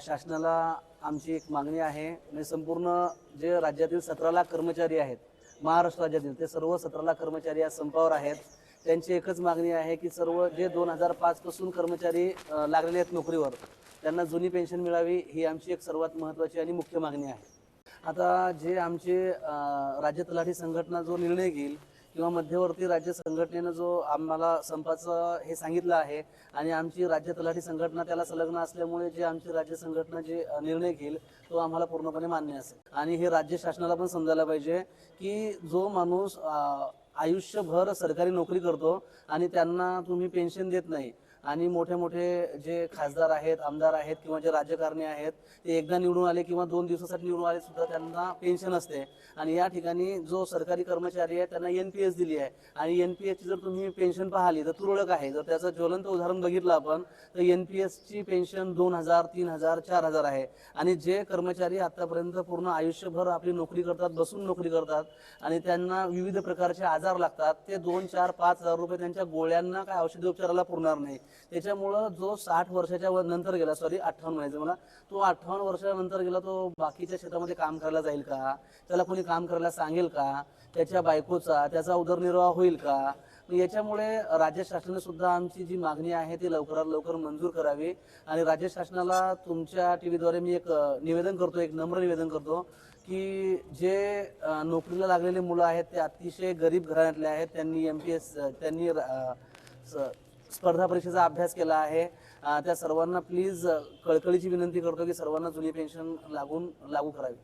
शासनाला आमची एक मागणी आहे. म्हणजे संपूर्ण जे राज्यातील सतरा लाख कर्मचारी आहेत महाराष्ट्र राज्यातील ते सर्व सतरा लाख कर्मचारी आज संपावर आहेत. त्यांची एकच मागणी आहे की सर्व जे दोन हजार पाचपासून कर्मचारी लागलेले आहेत नोकरीवर त्यांना जुनी पेन्शन मिळावी ही आमची एक सर्वात महत्त्वाची आणि मुख्य मागणी आहे. आता जे आमचे राज्य तलाठी संघटना जो निर्णय घेईल किंवा मध्यवर्ती राज्य संघटनेनं जो आम्हाला संपाचं हे सांगितलं आहे आणि आमची राज्य तलाठी संघटना त्याला संलग्न असल्यामुळे जे आमची राज्य संघटना जे निर्णय घेईल तो आम्हाला पूर्णपणे मान्य असेल. आणि हे राज्य शासनाला पण समजायला पाहिजे की जो माणूस आयुष्यभर सरकारी नोकरी करतो आणि त्यांना तुम्ही पेन्शन देत नाही आणि मोठे मोठे जे खासदार आहेत आमदार आहेत किंवा जे राजकारणी आहेत ते एकदा निवडून आले किंवा दोन दिवसासाठी निवडून आले सुद्धा त्यांना पेन्शन असते. आणि या ठिकाणी जो सरकारी कर्मचारी आहे त्यांना एन पी एस दिली आहे. आणि एन पी एसची जर तुम्ही पेन्शन पाहिली तर तुरळक आहे. जर त्याचं ज्वलंत उदाहरण बघितलं आपण तर एन पी एसची पेन्शन दोन हजार तीन हजार चार हजार आहे. आणि जे कर्मचारी आतापर्यंत पूर्ण आयुष्यभर आपली नोकरी करतात बसून नोकरी करतात आणि त्यांना विविध प्रकारचे आजार लागतात ते दोन चार पाच हजार रुपये त्यांच्या गोळ्यांना काय औषधी उपचाराला पुरणार नाही. त्याच्यामुळं जो साठ वर्षाच्या वर- नंतर गेला सॉरी अठ्ठावन्न म्हणायचं मला तो अठ्ठावन्न वर्षानंतर गेला तो बाकीच्या शेतामध्ये काम करायला जाईल का? त्याला कोणी काम करायला सांगेल का? त्याच्या बायकोचा त्याचा उदरनिर्वाह होईल का? याच्यामुळे राज्य शासनाने सुद्धा आमची जी मागणी आहे ती लवकरात लवकर मंजूर करावी. आणि राज्य शासनाला तुमच्या टी व्हीद्वारे मी एक निवेदन करतो एक नम्र निवेदन करतो की जे नोकरीला लागलेले मुलं आहेत ते अतिशय गरीब घराण्यातले आहेत. त्यांनी एम पी एस त्यांनी स्पर्धा परीक्षेचा अभ्यास केला आहे. त्या सर्वांना प्लीज कळकळीची विनंती करतो की सर्वांना जुनी पेन्शन लागून लागू करावी.